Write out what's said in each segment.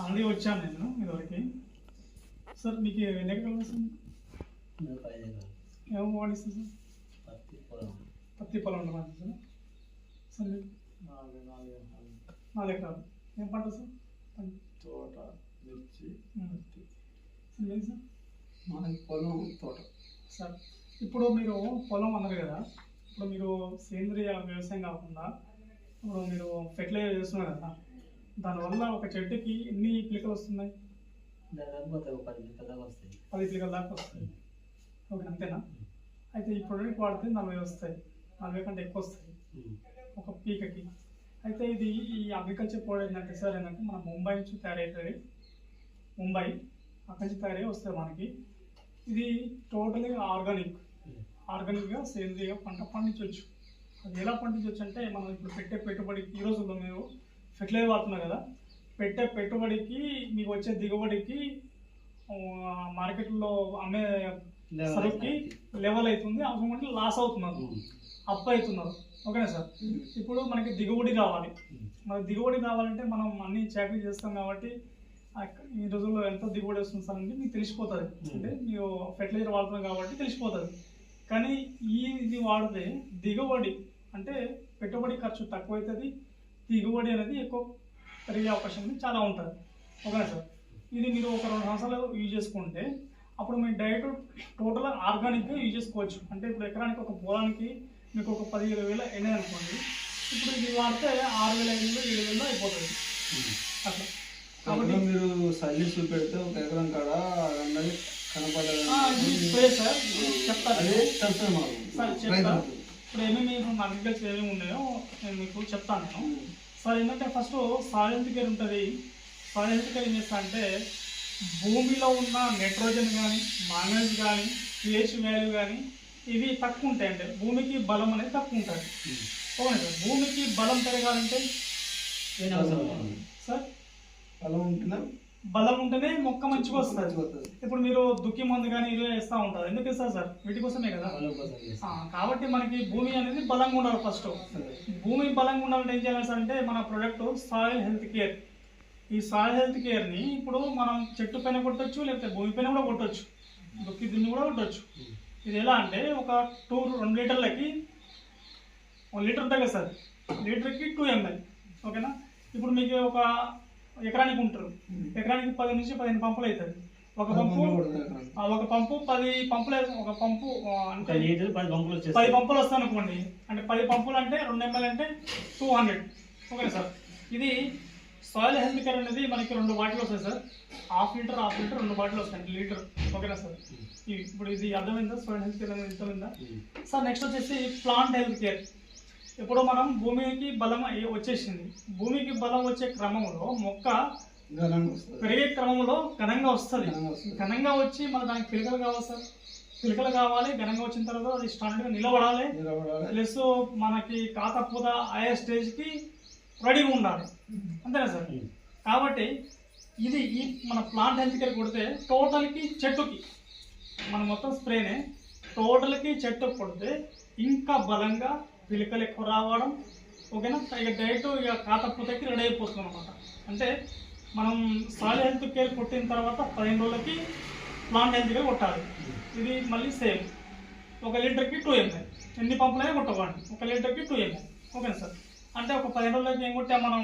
Already వచ్చాను నేను ఇదివరకు. సార్ మీకు ఎన్ని ఎకరాలు ఎకరాలు ఏమో వాడిస్తుంది సార్? పత్తి పొలం పత్తి పొలం ఉండదు సార్? సార్ మీకు నాలుగు నాలుగు ఎకరాలు. నాలుగు ఎకరాలు ఏం పంట సార్? తోట మిర్చి. పత్తి. సార్ లేదు సార్? మనకి పొలం తోట. సార్ ఇప్పుడు మీరు పొలం అన్నారు కదా ఇప్పుడు మీరు సేంద్రియ వ్యవసాయం కాకుండా ఇప్పుడు మీరు ఫెర్టిలైజర్ చేస్తున్నారు కదా దానివల్ల ఒక చెట్టుకి ఎన్ని పిలికలు వస్తున్నాయి? దాదాపు పది గింటల దాకా వస్తాయి. పది పిలికల దాకా వస్తాయి. ఓకే అంతేనా? అయితే ఈ ప్రొడక్ట్ వాడితే నలభై వస్తాయి. నలభై కంటే ఎక్కువ వస్తాయి. ఒక పీకకి. అయితే ఇది ఈ అగ్రికల్చర్ ప్రోడక్ట్ ఏంటంటే సార్ ఏంటంటే మన ముంబై నుంచి తయారవుతుంది. ముంబై అక్కడి నుంచి తయారై వస్తుంది మనకి. ఇది టోటలీ ఆర్గానిక్. ఆర్గానిక్గా సేంద్రియ పంట పండించవచ్చు అది ఎలా పండించవచ్చు అంటే మనం ఇప్పుడు పెట్టే పెట్టుబడికి ఈ రోజుల్లో మీరు ఫెర్టిలైజర్ వాడుతున్నారు కదా పెట్టే పెట్టుబడికి మీకు వచ్చే దిగుబడికి మార్కెట్లో అమ్మే సరుకుకి. లెవెల్ అవుతుంది అవసరం లాస్ అవుతున్నారు. అప్ అవుతున్నారు ఓకేనా సార్ ఇప్పుడు మనకి దిగుబడి రావాలి ఉమ్. మనకి దిగుబడి రావాలంటే మనం అన్ని చాకరీ చేస్తాం కాబట్టి ఈ రోజుల్లో ఎంత దిగుబడి వస్తుంది సార్ అంటే మీకు తెలిసిపోతుంది అంటే మీరు ఫెర్టిలైజర్ వాడుతున్నాం కాబట్టి తెలిసిపోతుంది కానీ ఈ ఇది వాడితే దిగుబడి అంటే పెట్టుబడి ఖర్చు తక్కువ అవుతుంది దిగుబడి అనేది ఎక్కువ పెరిగే అవకాశం అనేది చాలా ఉంటుంది. ఓకేనా సార్? ఇది మీరు ఒక రెండు సంవత్సరాలు యూజ్ చేసుకుంటే అప్పుడు మీ డైట్ టోటల్ ఆర్గానిక్గా యూజ్ చేసుకోవచ్చు. అంటే ఇప్పుడు ఎకరానికి ఒక పొలానికి మీకు ఒక పది ఇరవై వేలు అయినాయి అనుకోండి ఇప్పుడు ఇది వాడితే ఆరు వేల ఐదు వేలు ఏడు వేలు అయిపోతుంది. అట్లా. కాబట్టి మీరు సల్లి చూపెడితే ఒక ఎకరం కాడ అన్నది ఇది ఇప్పుడే ఏమేమి అగ్రికల్చర్ ఏమేమి ఉన్నాయో నేను మీకు చెప్తాను. నేను సార్ ఏంటంటే ఫస్ట్ సాయిల్ హెల్త్ కేర్ ఉంటుంది. సాయిల్ హెల్త్ కేర్ ఏం చేస్తా అంటే భూమిలో ఉన్న నైట్రోజన్ కానీ మాంగనీస్ కానీ పిహెచ్ వాల్యూ కానీ ఇవి తక్కువ ఉంటాయి అంటే భూమికి బలం అనేది తక్కువ ఉంటుంది. Okay sir? భూమికి బలం పెరగాలంటే ఏం అవసరం లేదు. సార్? పొలం ఉంటున్నా బలం ఉంటేనే మొక్క మంచిగా వస్తుంది. ఇప్పుడు మీరు దుక్కి మందు కానీ ఇరవై వేస్తూ ఉంటారు. ఎందుకు ఇస్తారు సార్? వీటి కోసమే కదా. కాబట్టి మనకి భూమి అనేది బలంగా ఉండాలి ఫస్ట్ భూమి బలంగా ఉండాలంటే ఏం చేయాలి సార్ అంటే మన ప్రొడక్ట్ సాయిల్ హెల్త్ కేర్ ఈ సాయిల్ హెల్త్ కేర్ని ఇప్పుడు మనం చెట్టు పైన కొట్టొచ్చు లేకపోతే భూమి పైన కూడా కొట్టొచ్చు. దుక్కి దున్ని కూడా కొట్టొచ్చు. ఇది ఎలా అంటే ఒక టూ రెండు లీటర్లకి ఒక లీటర్ కదా సార్? లీటర్కి టూ ఎంఎల్ ఓకేనా? ఇప్పుడు మీకు ఒక ఎకరానికి ఉంటారు. ఎకరానికి పది నుంచి పదిహేను పంపులు అవుతుంది ఒక పంపు ఒక పంపు పది పంపులు ఒక పంపు అంటే పది పంపులు పది వచ్చేస్తాయి. పంపులు వస్తాయి అనుకోండి. అంటే పది పంపులు అంటే రెండు ఎంఎల్ అంటే టూ హండ్రెడ్. Okay sir? ఇది సాయిల్ హెల్త్ కేర్ అనేది మనకి రెండు బాటిల్ వస్తాయి sir. Half litre half litre రెండు బాటిల్ వస్తాయి. లీటర్. ఓకేనా సార్? ఇప్పుడు ఇది అర్థమైందా? సాయిల్ హెల్త్ కేర్ అనేది అర్థమైందా. సార్ నెక్స్ట్ వచ్చేసి ప్లాంట్ హెల్త్ కేర్. ఇప్పుడు మనం భూమికి బలం వచ్చేసింది. భూమికి బలం వచ్చే క్రమంలో మొక్క ఘనంగా వస్తుంది. పెరిగే క్రమంలో ఘనంగా వస్తుంది. ఘనంగా వచ్చి మన దానికి పిలకలు కావాలి సార్. పిలకలు కావాలి ఘనంగా వచ్చిన తర్వాత అది స్టాండర్డ్గా నిలబడాలి. నిలబడాలి. ప్లస్ మనకి కాత పూత అయ్యే స్టేజ్కి రెడీగా ఉండాలి. అంతేనా సార్. కాబట్టి ఇది ఈ మన ప్లాంట్ హెల్త్ కేర్ కొడితే టోటల్కి చెట్టుకి మన మొత్తం స్ప్రేనే టోటల్కి చెట్టు కొడితే ఇంకా బలంగా పిలకలు ఎక్కువ రావడం ఓకేనా? ఇక డైరెక్ట్ ఇక కాతపూతకి రెడీ అయిపోతుంది అనమాట అంటే మనం సాలి హెల్త్ కేర్ కొట్టిన తర్వాత పదిహేను రోజులకి ప్లాంట్ హెల్త్ కేర్ కొట్టాలి. ఇది మళ్ళీ సేమ్. ఒక లీటర్కి టూ ఎంఎల్. ఎన్ని పంపులైనా కొట్టకండి ఒక లీటర్కి టూ ఎంఎల్. ఓకేనా సార్? అంటే ఒక పదిహేను రోజులకి ఏం కొట్టే మనం?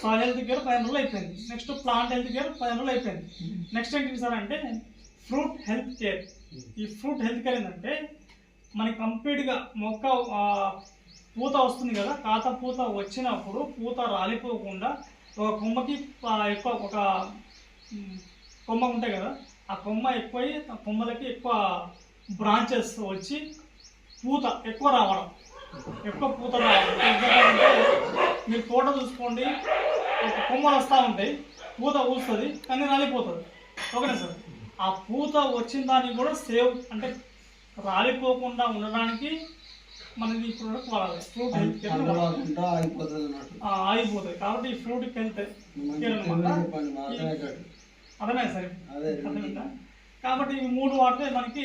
సాయిల్ హెల్త్ కేర్ పదిహేను రోజులు అయిపోయింది. నెక్స్ట్ ప్లాంట్ హెల్త్ కేర్ పదిహేను రోజులు అయిపోయింది. నెక్స్ట్ ఏంటి సార్ అంటే ఫ్రూట్ హెల్త్ కేర్. ఈ ఫ్రూట్ హెల్త్ కేర్ ఏంటంటే మనకి కంప్లీట్గా మొక్క పూత వస్తుంది కదా కాత పూత వచ్చినప్పుడు పూత రాలిపోకుండా ఒక కొమ్మకి ఎక్కువ ఒక కొమ్మ ఉంటాయి కదా ఆ కొమ్మ ఎక్కువై ఆ కొమ్మలకి ఎక్కువ బ్రాంచెస్ వచ్చి పూత ఎక్కువ రావడం. ఎక్కువ పూత రావడం. మీరు తోట చూసుకోండి ఒక కొమ్మలు వస్తూ ఉంటాయి పూత ఊస్తుంది కానీ రాలిపోతుంది. ఓకేనా సార్? ఆ పూత వచ్చిన దానికి కూడా సేవ్ అంటే రాలిపోకుండా ఉండడానికి మనది ఈ ప్రోడక్ట్ వాడాలి ఫ్రూట్ ఆగిపోతుంది కాబట్టి ఈ ఫ్రూట్ అర్థమయ్యేటట్టు. అర్థమైంది సార్? కాబట్టి ఈ మూడు వాడితే మనకి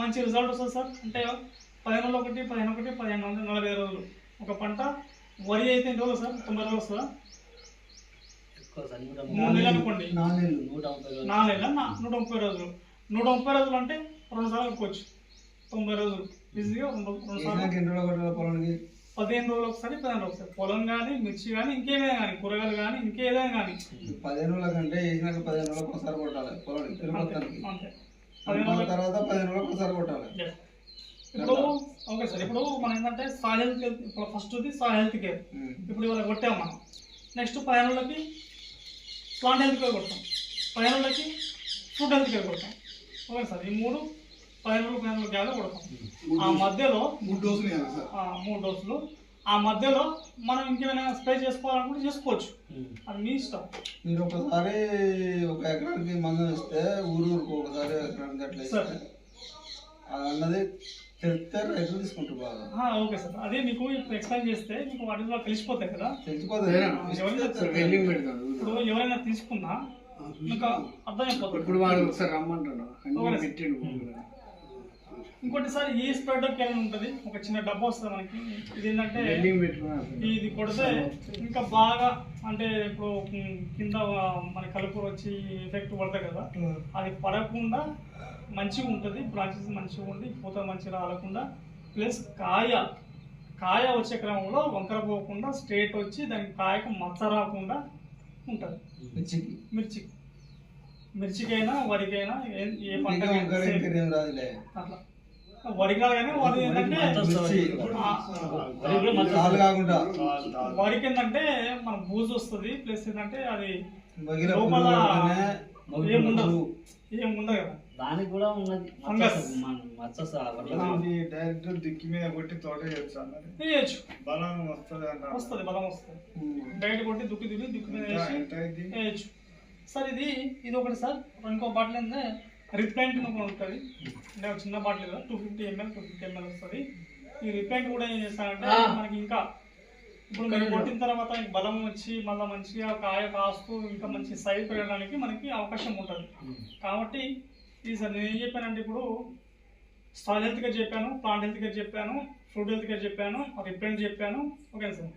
మంచి రిజల్ట్ వస్తుంది సార్. అంటే పదిహేను ఒకటి పదిహేను ఒకటి పదిహేను వందల నలభై రోజులు. ఒక పంట వరి అయితే ఎన్ని రోజులు సార్? తొంభై రోజులు వస్తుందా? మూడు నెలలు అనుకోండి. నాలుగు నూట ముప్పై రోజులు. నూట ముప్పై రోజులు అంటే రెండు సార్లు అనుకోవచ్చు. తొంభై రోజులు. ఈజీగా రెండు రెండు పొలానికి. పదిహేను రోజులు ఒకసారి పదిహేను రోజులు ఒకసారి. పొలం కానీ మిర్చి కానీ ఇంకేమైనా కానీ కూరగాయలు కానీ ఇంకేదైనా కానీ పదిహేను రోజుల కంటే వేసినాక పదిహేను రోజులకు ఒకసారి కొట్టాలి పొలానికి తర్వాత పదిహేను రోజులకు ఒకసారి కొట్టాలి. ఇప్పుడు ఓకే సార్ ఇప్పుడు మనం ఏంటంటే సాయిల్ హెల్త్ కేర్ ఇప్పుడు ఫస్ట్ది సాయిల్ హెల్త్ కేర్. ఇప్పుడు ఇవాళ కొట్టాం మనం. నెక్స్ట్ పదిహేను రోజులకి ప్లాంట్ హెల్త్ కేర్ కొడతాం పదిహేను రోజులకి ఫుడ్ హెల్త్ కేర్ కొడతాం ఓకే సార్ ఈ మూడు పదిహేను రోజులు గ్యాప్ కొడతాం. ఆ మధ్యలో మూడు డోసులు ఇవ్వాలి సార్. ఆ, మూడు డోసులు. ఆ మధ్యలో మనం ఇంకేమైనా స్ప్రే చేసుకోవాలనుకుంటే చేసుకోవచ్చు. అది మీ ఇష్టం. మీరు ఒకసారి ఒక ఎకరానికి మందం ఇస్తే ఊరు ఊరుకు ఒకసారి ఎకరానికి అట్లా సార్. ఇస్తే అన్నది తెలిస్తే రైతులు తీసుకుంటారు బాగా. ఆ, ఓకే సార్. అదే మీకు ఇప్పుడు ఎక్స్ప్లెయిన్ చేస్తే మీకు వాటి ద్వారా తెలిసిపోతాయి కదా. తెలిసిపోతుంది ఇప్పుడు ఎవరైనా తీసుకున్నా మీకు అర్థమైపోతుంది. ఇప్పుడు వాడు ఒకసారి రమ్మంటాడు పెట్టిండు ఇంకోటి సార్ ఈ స్ప్రెడ్ కేర్ ఉంటుంది? ఒక చిన్న డబ్బా వస్తుంది మనకి. ఇది ఏంటంటే ఇది కొడితే ఇంకా బాగా అంటే ఇప్పుడు కింద మన కలుపు వచ్చి ఎఫెక్ట్ పడతాయి కదా. అది పడకుండా మంచిగా ఉంటుంది. బ్రాంచెస్ మంచిగా ఉండి పూత మంచిగా రాలకుండా ప్లస్ కాయ కాయ వచ్చే క్రమంలో వంకర పోకుండా స్ట్రేట్ వచ్చి దానికి కాయకు మచ్చ రాకుండా ఉంటుంది. మిర్చికి. మిర్చి. మిర్చికైనా వరికైనా ఏ పంట అట్లా. వరి కాగానే వరి ఏంటంటే వరికి ఏంటంటే మన బూజు వస్తుంది ప్లస్ ఏంటంటే అది లోపల ఏముండదు. ఏముండదు కదా. దానికి కూడా ఉన్నది డైరెక్ట్ దిక్కి మీద కొట్టి తోట చేయొచ్చు బలం వస్తుంది అంటారు. వస్తుంది బలం వస్తుంది. బయట కొట్టి దుక్కి దుక్కి దుక్కి మీద వేయచ్చు సార్ ఇది ఇది ఒకటి సార్ ఇంకో బాటిల్ ఏంటంటే రిప్లైంట్ అని ఒకటి ఉంటుంది. అంటే ఒక చిన్న బాటిల్ కదా two fifty ML two fifty ML వస్తుంది. ఈ రిప్లైంట్ కూడా ఏం చేస్తారంటే మనకి ఇంకా ఇప్పుడు మీరు కొట్టిన తర్వాత ఈ బలం వచ్చి మళ్ళీ మంచిగా కాయ కాస్తూ ఇంకా మంచి సైజ్ పెరగడానికి మనకి అవకాశం ఉంటుంది. కాబట్టి ఇది సార్ నేను ఏం చెప్పానంటే ఇప్పుడు సాయిల్ హెల్త్ కేర్ చెప్పాను ప్లాంట్ హెల్త్ కేర్ చెప్పాను ఫ్రూట్ హెల్త్ కేర్ చెప్పాను రిప్లైంట్ చెప్పాను ఓకే సార్.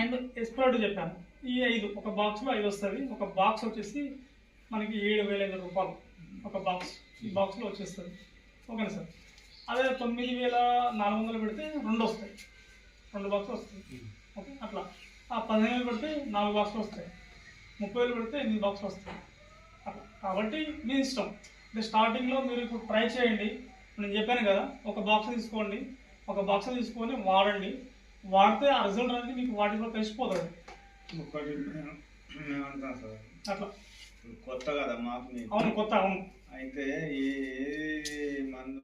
అండ్ ఎక్స్ప్లోర్డ్ చెప్పాను. ఈ ఐదు ఒక బాక్స్లో ఐదు వస్తుంది. ఒక బాక్స్ వచ్చేసి మనకి ఏడు వేల ఐదు రూపాయలు. ఒక బాక్స్ ఈ బాక్స్లో వచ్చేస్తుంది. ఓకేనా సార్ అదే తొమ్మిది వేల నాలుగు వందలు పెడితే రెండు వస్తాయి. రెండు బాక్సులు వస్తాయి. ఓకే అట్లా. ఆ పదిహేను వేలు పెడితే నాలుగు బాక్సులు వస్తాయి. ముప్పై వేలు పెడితే ఎనిమిది బాక్సులు వస్తాయి. అట్లా. కాబట్టి మీ ఇష్టం. అంటే స్టార్టింగ్లో మీరు ఇప్పుడు ట్రై చేయండి. నేను చెప్పాను కదా ఒక బాక్స్ తీసుకోండి. ఒక బాక్స్ తీసుకొని వాడండి. వాడితే ఆ రిజల్ట్ అనేది మీకు వాటిలో సార్. అట్లా. కొత్త కదా మాకు అవును కొత్త అవును. అయితే ఏ మందు